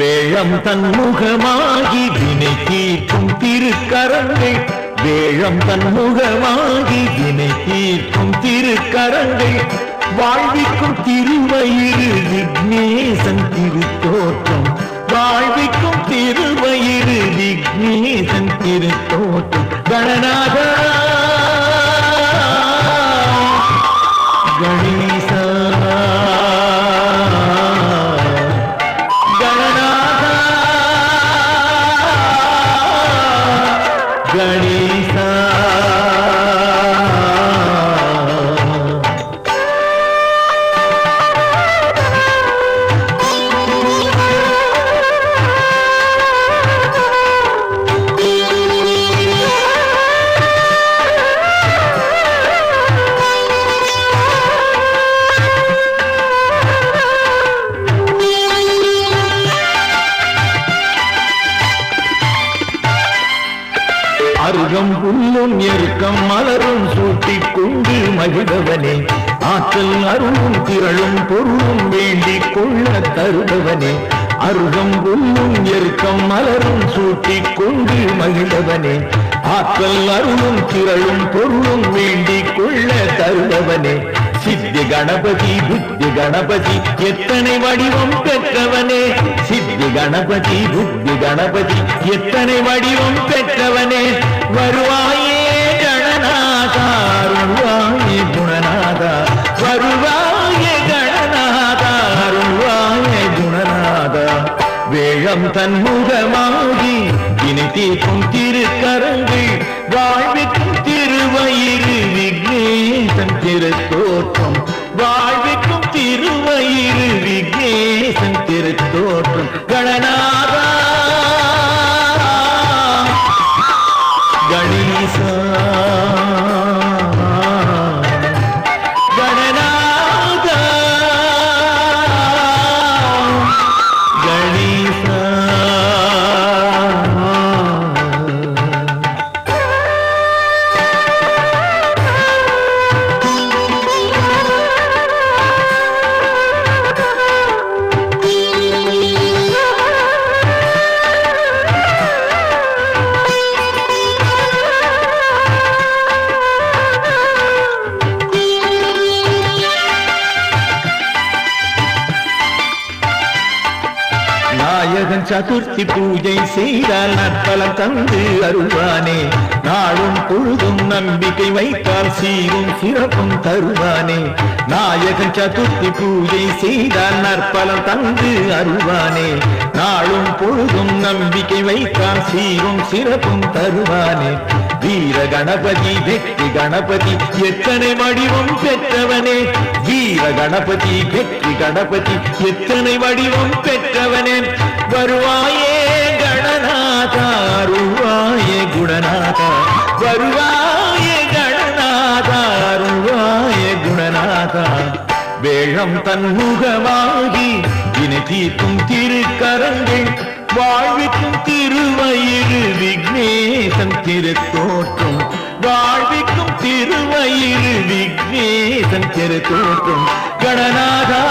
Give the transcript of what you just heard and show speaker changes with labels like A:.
A: வேழம் தன்முகமாகி வினை தீர்க்கும் திருக்கரங்கள் வேழம் தன்முகமாகி வினை தீர்க்கும் திருக்கரங்கள் வாழ்விக்கும் திருவயிறு விக்னேசன் திருத்தோற்றம். வாழ்விக்கும் திருவயிறு விக்னேசன் திருத்தோற்றம். கணநாதா गणेशा। அருகம் புல்லும் எருக்கம் மலரும் சூட்டிக் கொண்டு மகிழ்பவனே. ஆற்றல் அருளும் திரளும் பொருளும் வேண்டிக் கொள்ள தருபவனே. அருகம் புல்லும் எருக்கம் மலரும் சூட்டிக் கொண்டு மகிழவனே ஆற்றல் அருளும் திரளும் பொருளும் வேண்டிக் கொள்ள தருபவனே. சித்தி கணபதி புத்தி கணபதி எத்தனை வடிவம் பெற்றவனே? சித்தி கணபதி புத்தி கணபதி எத்தனை வடிவம் பெற்றவனே? வருவாயே கணநாதா அருள்வாயே குணநாதா வருவாயே கணநாதா அருள்வாயே குணநாதா. வேழம் தன்முகமாகி இனி தீர்க்கும் திருக்கரங்கள் வாழ்விக்கும் திருவயிறு விக்னே. விக்னேசன் திருத்தோற்றம் வாழ்விக்கும் திருவயிறு விக்னேசன் திருத்தோற்றம். கணநாதா நாயகன் சதுர்த்தி பூஜை செய்தால் நற்பலம் தந்து அருள்வானே. நாளும் பொழுதும் நம்பிக்கை வைத்தால் சீரும் சிறப்பும் தருவானே. நாயகன் சதுர்த்தி பூஜை செய்தால் நற்பலம் தந்து அருள்வானே. நாளும் பொழுதும் நம்பிக்கை வைத்தால் சீரும் சிறப்பும் தருவானே. வீர கணபதி வெற்றி கணபதி. எத்தனை வடிவம் பெற்றவனே? வீர கணபதி வெற்றி கணபதி. எத்தனை வடிவம் பெற்றவனே? வருவாயே கணநாதா அருள்வாயே குணநாதா. வருவாயே கணநாதா அருள்வாயே குணநாதா. வேழம் தன்முகமாகி இனி தீர்க்கும் திருக்கரங்கள் வாழ்விக்கும் திருவயிறு விக்னேசன் திருத்தோற்றம். வாழ்விக்கும் திருவயிறு விக்னேசன் திருத்தோற்றம். கடனாதா